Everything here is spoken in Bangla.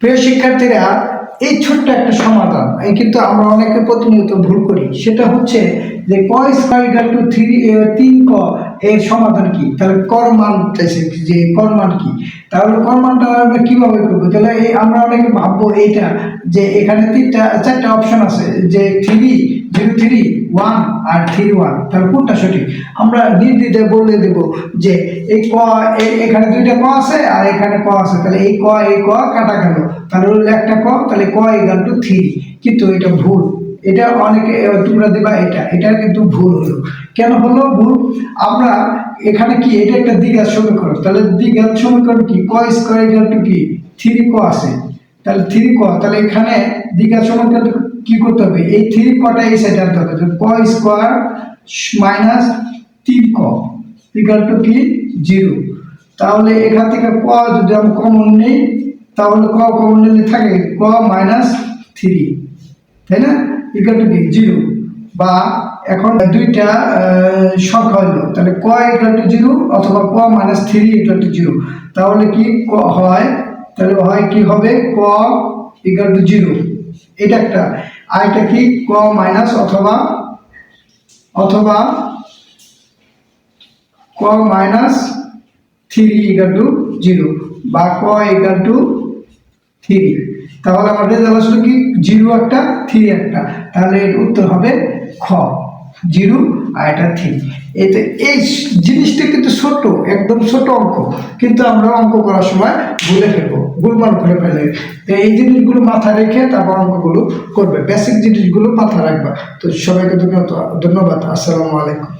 প্রিয় শিক্ষার্থীরা, এই ছোট্ট একটা সমাধান, এই কিন্তু আমরা অনেকে প্রতিনিয়ত ভুল করি, সেটা হচ্ছে যে ক স্কোয়ার ইকাল টু থ্রি তিন ক এর সমাধান কি? তাহলে কর মান চাইছে যে কর্মান কি? তাহলে কর মানটা আমরা কীভাবে করব? তাহলে এই আমরা অনেকে ভাববো এইটা, যে এখানে তিনটা, চারটা অপশন আছে, যে থ্রি জিরো থ্রি ওয়ান আর থ্রি ওয়ান তাহলে কোনটা সঠিক? আমরা নির্দ্বিধায় বলে দেব যে এই ক এখানে দুইটা ক আছে আর এখানে ক আছে। তাহলে এই ক এই ক কাটা গেল। তাহলে হলো একটা ক, তাহলে ক ইকাল টু থ্রি কিন্তু এটা ভুল। এটা অনেকে তোমরা দেবা এটা এটা কিন্তু ভুল হলো। কেন হলো? ভুল, আমরা এখানে কি, এটা একটা দ্বিঘাত সমীকরণ। তাহলে দ্বিঘাত সমীকরণ কি? ক স্কোয়ার টু কি? থ্রি ক আছে। তাহলে থ্রি ক, তাহলে এখানে দ্বিঘাত সমীকরণ কি করতে হবে? এই থ্রি কটা এই সাইডে আনতে হবে। ক স্কোয়ার মাইনাস তিন ক টু কি? জিরো। তাহলে এখান থেকে ক যদি আমি কমন নেই, তাহলে ক কমন নিলে থাকে ক মাইনাস থ্রি। তাই না? ইকাল টু কি? জিরো বা এখন দুইটা সংখ্যা হইল তাহলে ক ইকাল টু জিরো অথবা ক minus three equal two zero তাহলে কি ক হয়? তাহলে হয় কি হবে? ক ইকাল টু জিরো এটা একটা। আর এটা কি? ক মাইনাস অথবা অথবা ক minus three equal two zero বা ক ইকাল টু থ্রি তাহলে আমার রেজাল্ট আসলো কি? জিরো একটা থ্রি একটা। তাহলে এর উত্তর হবে খ। জিরো আর এটা থ্রি এতে এই জিনিসটা কিন্তু ছোট একদম ছোট অঙ্ক। কিন্তু আমরা অঙ্ক করার সময় ভুলে ফেলব গুলমাল করে ফেলে তো এই জিনিসগুলো মাথায় রেখে তারপর অঙ্কগুলো করবে। বেসিক জিনিসগুলো মাথায় রাখবা। তো সবাইকে ধন্যবাদ ধন্যবাদ। আসসালামু আলাইকুম।